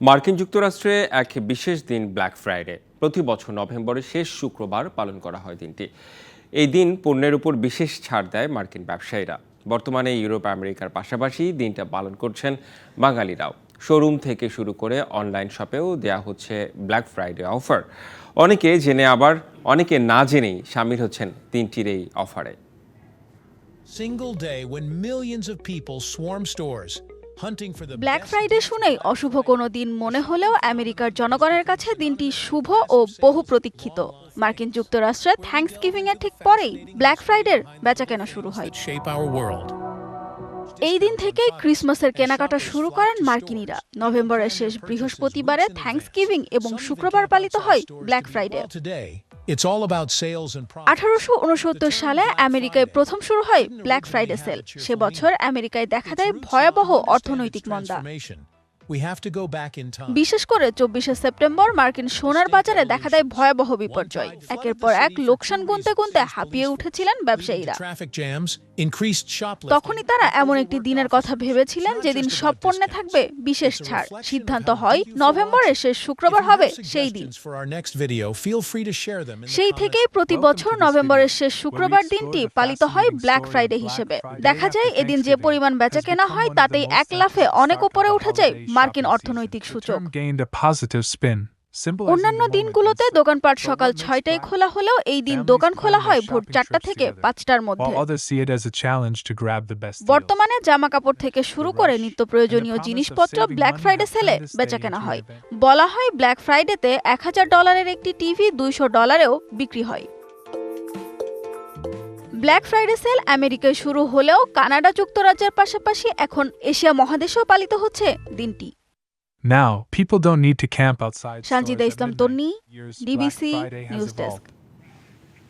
মার্কিন যুক্তরাষ্ট্রে এক বিশেষ দিন ব্ল্যাক ফ্রাইডে প্রতি বছর নভেম্বরের শেষ শুক্রবার পালন করা হয় দিনটি। এই দিন পণ্যের উপর বিশেষ ছাড় দেয় মার্কিন ব্যবসায়ীরা। বর্তমানে ইউরোপ আমেরিকার পাশাপাশি দিনটা পালন করছেন বাঙালিরাও। শোরুম থেকে শুরু করে অনলাইন শপেও দেয়া হচ্ছে ব্ল্যাক ফ্রাইডে অফার অনেকে জেনে আবার অনেকে না জেনেই সামিল হচ্ছেন দিনটির এই অফারে Single day when millions of people swarm stores, Black Friday শুনেই অশুভ কোনো দিন মনে হলেও আমেরিকার জনগণের কাছে দিনটি শুভ ও বহু প্রতীক্ষিত। মার্কিন যুক্তরাষ্ট্রে থ্যাঙ্কস গিভিং এর ঠিক পরেই ব্ল্যাক ফ্রাইডের বেচাকেনা শুরু হয়. এই দিন থেকেই ক্রিসমাসের কেনাকাটা শুরু করেন মার্কিনিরা। নভেম্বরের শেষ বৃহস্পতিবারে থ্যাঙ্কস গিভিং এবং শুক্রবার পালিত হয় ব্ল্যাক ফ্রাইডে আঠারোশো উনসত্তর সালে আমেরিকায় প্রথম শুরু হয় ব্ল্যাক ফ্রাইডে সেল সে বছর আমেরিকায় দেখা দেয় ভয়াবহ অর্থনৈতিক মন্দা. বিশেষ করে চব্বিশে সেপ্টেম্বর মার্কিন সোনার বাজারে দেখা দেয় ভয়াবহ বিপর্যয়। একের পর এক লোকসান গুনতে গুনতে হাঁপিয়ে উঠেছিলেন ব্যবসায়ীরা। তখনই তারা এমন একটি দিনের কথা ভেবেছিলেন যেদিন সব পণ্যে থাকবে বিশেষ ছাড়। সিদ্ধান্ত হয় নভেম্বরের শেষ শুক্রবার হবে সেই দিন। সেই থেকেই প্রতি বছর নভেম্বরের শেষ শুক্রবার দিনটি পালিত হয় ব্ল্যাক ফ্রাইডে হিসেবে। দেখা যায় এদিন যে পরিমাণ বেচা কেনা হয় তাতেই এক লাফে অনেক উপরে উঠে যায় মার্কিন অর্থনৈতিক সূচক। অন্যান্য দিনগুলোতে দোকানপাট সকাল ছয়টায় খোলা হলেও এই দিন দোকান খোলা হয় ভোর চারটা থেকে পাঁচটার মধ্যে। বর্তমানে জামা কাপড় থেকে শুরু করে নিত্য প্রয়োজনীয় জিনিসপত্র ব্ল্যাক ফ্রাইডে সেলে বেচা কেনা হয়। বলা হয় ব্ল্যাক ফ্রাইডেতে এক হাজার ডলারের একটি টিভি দুইশো ডলারেও বিক্রি হয়। ব্ল্যাক ফ্রাইডে সেল আমেরিকায় শুরু হলেও কানাডা যুক্তরাজ্যের পাশাপাশি এখন এশিয়া মহাদেশেও পালিত হচ্ছে দিনটি। Now, people don't need to camp outside. Shanti DBC News Desk.